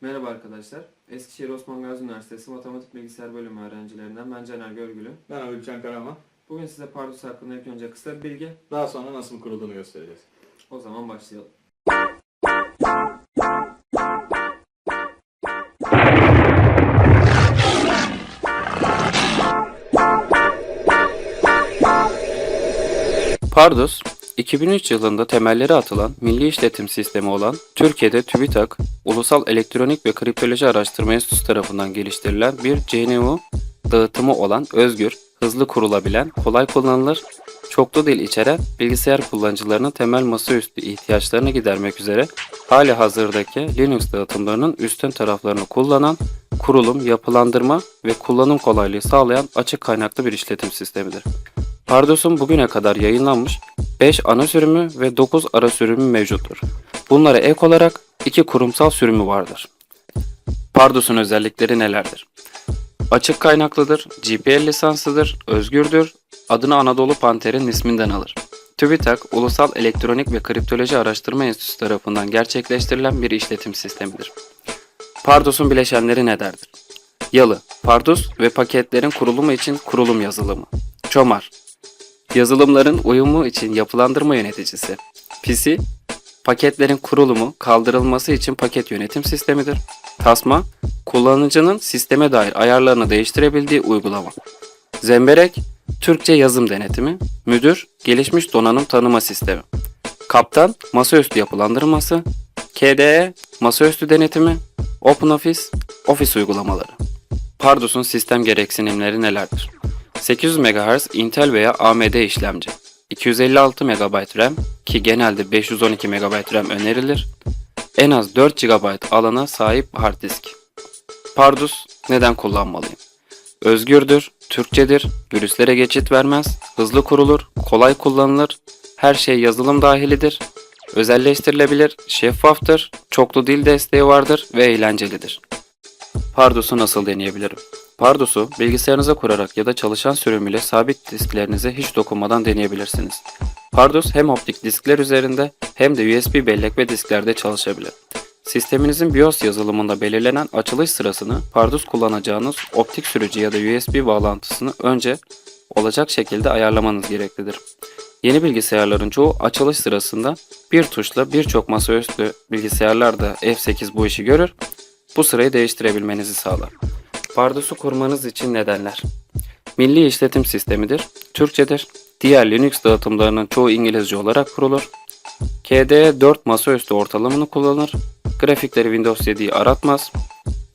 Merhaba arkadaşlar. Eskişehir Osman Gazi Üniversitesi Matematik Bilgisayar Bölümü öğrencilerinden ben Caner Görgülü. Ben Halukcan Karaman. Bugün size Pardus hakkında ilk önce kısa bir bilgi. Daha sonra nasıl kurulduğunu göstereceğiz. O zaman başlayalım. Pardus, 2003 yılında temelleri atılan milli işletim sistemi olan Türkiye'de TÜBİTAK, Ulusal Elektronik ve Kriptoloji Araştırma Enstitüsü tarafından geliştirilen bir GNU dağıtımı olan özgür, hızlı kurulabilen, kolay kullanılır, çoklu dil içeren bilgisayar kullanıcılarının temel masaüstü ihtiyaçlarını gidermek üzere hali hazırdaki Linux dağıtımlarının üstün taraflarını kullanan, kurulum, yapılandırma ve kullanım kolaylığı sağlayan açık kaynaklı bir işletim sistemidir. Pardus'un bugüne kadar yayınlanmış 5 ana sürümü ve 9 ara sürümü mevcuttur. Bunlara ek olarak 2 kurumsal sürümü vardır. Pardus'un özellikleri nelerdir? Açık kaynaklıdır, GPL lisanslıdır, özgürdür, adını Anadolu Panter'in isminden alır. TÜBİTAK, Ulusal Elektronik ve Kriptoloji Araştırma Enstitüsü tarafından gerçekleştirilen bir işletim sistemidir. Pardus'un bileşenleri nelerdir? Yalı, Pardus ve paketlerin kurulumu için kurulum yazılımı. Çomar, yazılımların uyumu için yapılandırma yöneticisi. PC, paketlerin kurulumu, kaldırılması için paket yönetim sistemidir. Tasma, kullanıcının sisteme dair ayarlarını değiştirebildiği uygulama. Zemberek, Türkçe yazım denetimi. Müdür, gelişmiş donanım tanıma sistemi. Kaptan, masaüstü yapılandırması. KDE, masaüstü denetimi. OpenOffice, Office uygulamaları. Pardus'un sistem gereksinimleri nelerdir? 800 MHz Intel veya AMD işlemci, 256 MB RAM ki genelde 512 MB RAM önerilir, en az 4 GB alana sahip hard disk. Pardus neden kullanmalıyım? Özgürdür, Türkçedir, virüslere geçit vermez, hızlı kurulur, kolay kullanılır, her şey yazılım dahilidir, özelleştirilebilir, şeffaftır, çoklu dil desteği vardır ve eğlencelidir. Pardus'u nasıl deneyebilirim? Pardus'u bilgisayarınıza kurarak ya da çalışan sürümüyle sabit disklerinize hiç dokunmadan deneyebilirsiniz. Pardus hem optik diskler üzerinde hem de USB bellek ve disklerde çalışabilir. Sisteminizin BIOS yazılımında belirlenen açılış sırasını Pardus kullanacağınız optik sürücü ya da USB bağlantısını önce olacak şekilde ayarlamanız gereklidir. Yeni bilgisayarların çoğu açılış sırasında bir tuşla birçok masaüstü bilgisayarlarda F8 bu işi görür, bu sırayı değiştirebilmenizi sağlar. Pardus'u kurmanız için nedenler. Milli işletim sistemidir, Türkçedir, diğer Linux dağıtımlarının çoğu İngilizce olarak kurulur. KDE 4 masaüstü ortalamını kullanır, grafikleri Windows 7'yi aratmaz.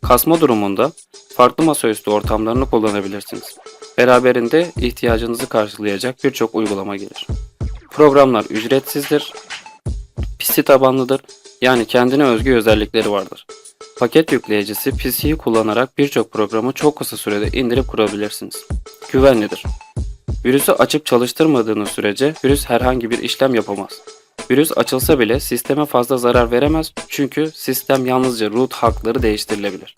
Kasma durumunda farklı masaüstü ortamlarını kullanabilirsiniz. Beraberinde ihtiyacınızı karşılayacak birçok uygulama gelir. Programlar ücretsizdir, PC tabanlıdır, yani kendine özgü özellikleri vardır. Paket yükleyicisi PC'yi kullanarak birçok programı çok kısa sürede indirip kurabilirsiniz. Güvenlidir. Virüsü açıp çalıştırmadığınız sürece virüs herhangi bir işlem yapamaz. Virüs açılsa bile sisteme fazla zarar veremez çünkü sistem yalnızca root hakları değiştirilebilir.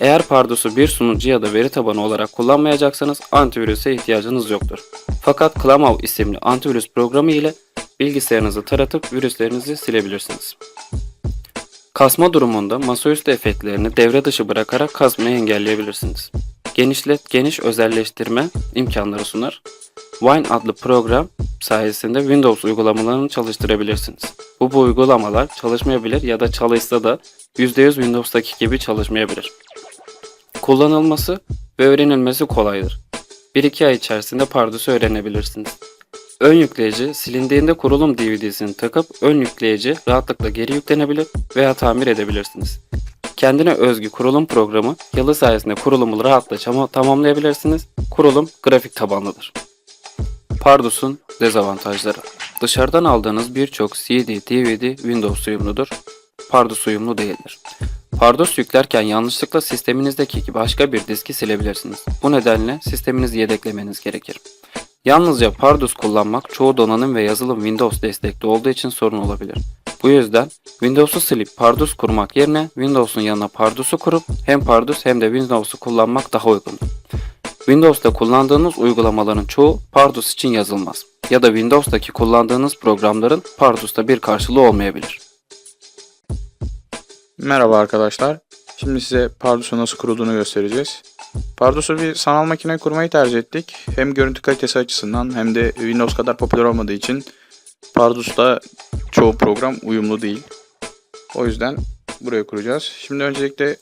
Eğer Pardus'u bir sunucu ya da veri tabanı olarak kullanmayacaksanız antivirüse ihtiyacınız yoktur. Fakat Klamav isimli antivirüs programı ile bilgisayarınızı taratıp virüslerinizi silebilirsiniz. Kasma durumunda masaüstü efektlerini devre dışı bırakarak kasmayı engelleyebilirsiniz. Genişlet geniş özelleştirme imkanları sunar. Wine adlı program sayesinde Windows uygulamalarını çalıştırabilirsiniz. Bu, bu uygulamalar çalışmayabilir ya da çalışsa da %100 Windows'taki gibi çalışmayabilir. Kullanılması ve öğrenilmesi kolaydır. 1-2 ay içerisinde Pardus'u öğrenebilirsiniz. Ön yükleyici silindiğinde kurulum DVD'sini takıp ön yükleyici rahatlıkla geri yüklenebilir veya tamir edebilirsiniz. Kendine özgü kurulum programı yalı sayesinde kurulumu rahatla tamamlayabilirsiniz. Kurulum grafik tabanlıdır. Pardus'un dezavantajları Dışarıdan aldığınız birçok CD, DVD Windows uyumludur. Pardus uyumlu değildir. Pardus yüklerken yanlışlıkla sisteminizdeki başka bir diski silebilirsiniz. Bu nedenle sisteminizi yedeklemeniz gerekir. Yalnızca Pardus kullanmak çoğu donanım ve yazılım Windows destekli olduğu için sorun olabilir. Bu yüzden Windows'u silip Pardus kurmak yerine Windows'un yanına Pardus'u kurup hem Pardus hem de Windows'u kullanmak daha uygundur. Windows'ta kullandığınız uygulamaların çoğu Pardus için yazılmaz ya da Windows'taki kullandığınız programların Pardus'ta bir karşılığı olmayabilir. Merhaba arkadaşlar. Şimdi size Pardus'u nasıl kurulduğunu göstereceğiz. Pardus'u bir sanal makine kurmayı tercih ettik. Hem görüntü kalitesi açısından hem de Windows kadar popüler olmadığı için Pardus'ta çoğu program uyumlu değil. O yüzden buraya kuracağız. Şimdi öncelikle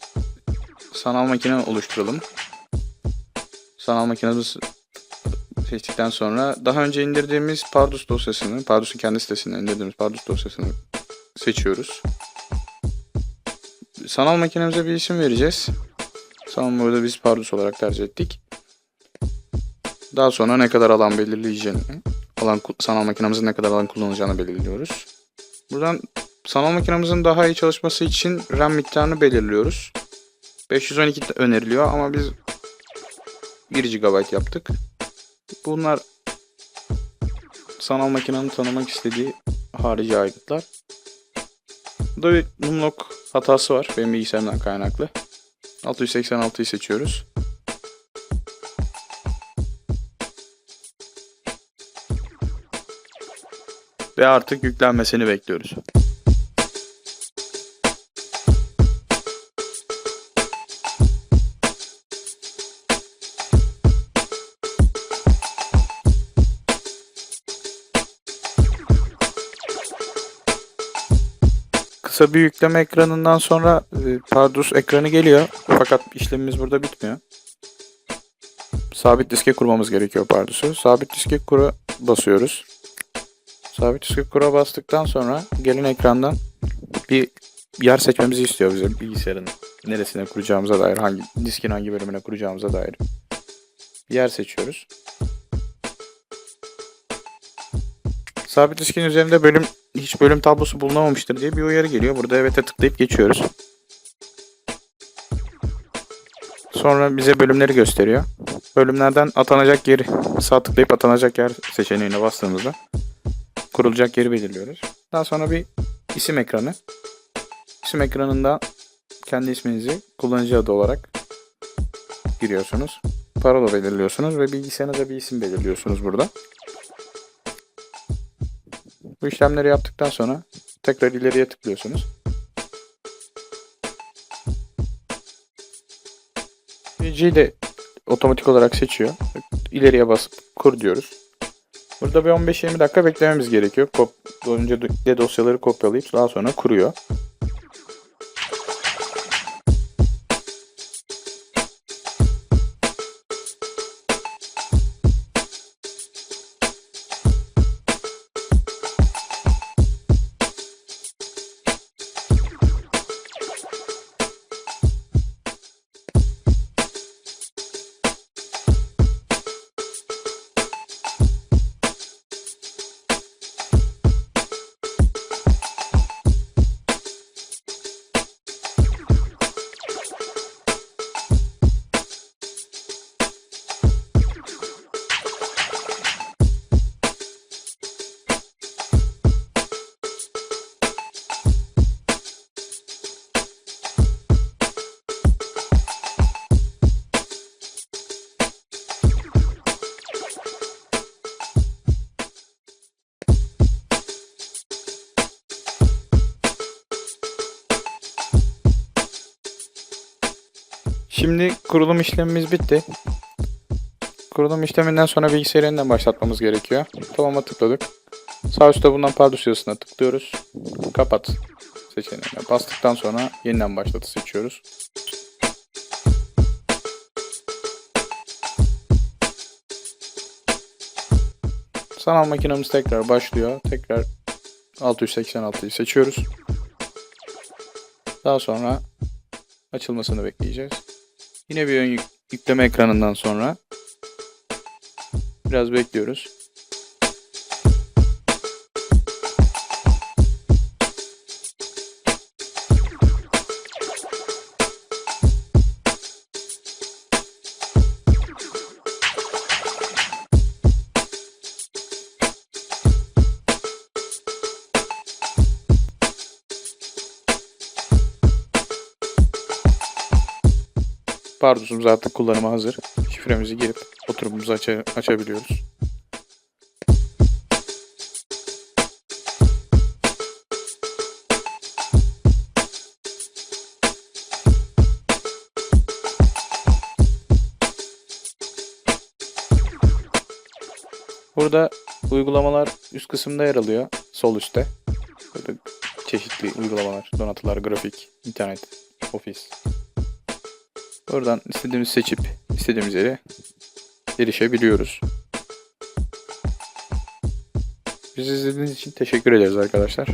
sanal makine oluşturalım. Sanal makinemizi seçtikten sonra daha önce indirdiğimiz Pardus dosyasını, Pardus'un kendi sitesinden indirdiğimiz Pardus dosyasını seçiyoruz. Sanal makinemize bir isim vereceğiz. Sanal burada biz Pardus olarak tercih ettik. Daha sonra ne kadar alan belirleyeceğini, alan sanal makinemizin ne kadar alan kullanacağını belirliyoruz. Buradan sanal makinemizin daha iyi çalışması için RAM miktarını belirliyoruz. 512 öneriliyor ama biz 1 GB yaptık. Bunlar sanal makinenin tanımak istediği harici aygıtlar. Burada bir numlock hatası var benim bilgisayarımdan kaynaklı. 686'yı seçiyoruz. Ve artık yüklenmesini bekliyoruz. Kısa bir yükleme ekranından sonra e, Pardus ekranı geliyor. Fakat işlemimiz burada bitmiyor. Sabit diske kurmamız gerekiyor Pardus'u. Sabit diske kura basıyoruz. Sabit diske kura bastıktan sonra gelen ekrandan bir yer seçmemizi istiyor bize bilgisayarın neresine kuracağımıza dair, hangi diskin hangi bölümüne kuracağımıza dair. Bir yer seçiyoruz. Sabit diskin üzerinde bölüm hiç bölüm tablosu bulunamamıştır diye bir uyarı geliyor. Burada evet'e tıklayıp geçiyoruz. Sonra bize bölümleri gösteriyor. Bölümlerden atanacak yeri sağ tıklayıp atanacak yer seçeneğine bastığımızda kurulacak yeri belirliyoruz. Daha sonra bir isim ekranı. İsim ekranında kendi isminizi kullanıcı adı olarak giriyorsunuz. Parola belirliyorsunuz ve bilgisayarınıza bir isim belirliyorsunuz burada. Bu işlemleri yaptıktan sonra tekrar ileriye tıklıyorsunuz. G de otomatik olarak seçiyor. İleriye basıp kur diyoruz. Burada bir 15-20 dakika beklememiz gerekiyor. Kop önce de dosyaları kopyalayıp daha sonra kuruyor. Şimdi kurulum işlemimiz bitti. Kurulum işleminden sonra bilgisayarı yeniden başlatmamız gerekiyor. Tamam'a tıkladık. Sağ üstte bulunan Pardus yazısına tıklıyoruz. Kapat seçeneğine bastıktan sonra yeniden başlatı seçiyoruz. Sanal makinemiz tekrar başlıyor. Tekrar 686'yı seçiyoruz. Daha sonra açılmasını bekleyeceğiz. Yine bir ön yük- yükleme ekranından sonra biraz bekliyoruz. Bardos'umuz artık kullanıma hazır. Şifremizi girip oturumumuzu aç açabiliyoruz. Burada uygulamalar üst kısımda yer alıyor. Sol üstte. Burada çeşitli uygulamalar, donatılar, grafik, internet, ofis, Buradan istediğimiz seçip istediğimiz yere erişebiliyoruz. Bizi izlediğiniz için teşekkür ederiz arkadaşlar.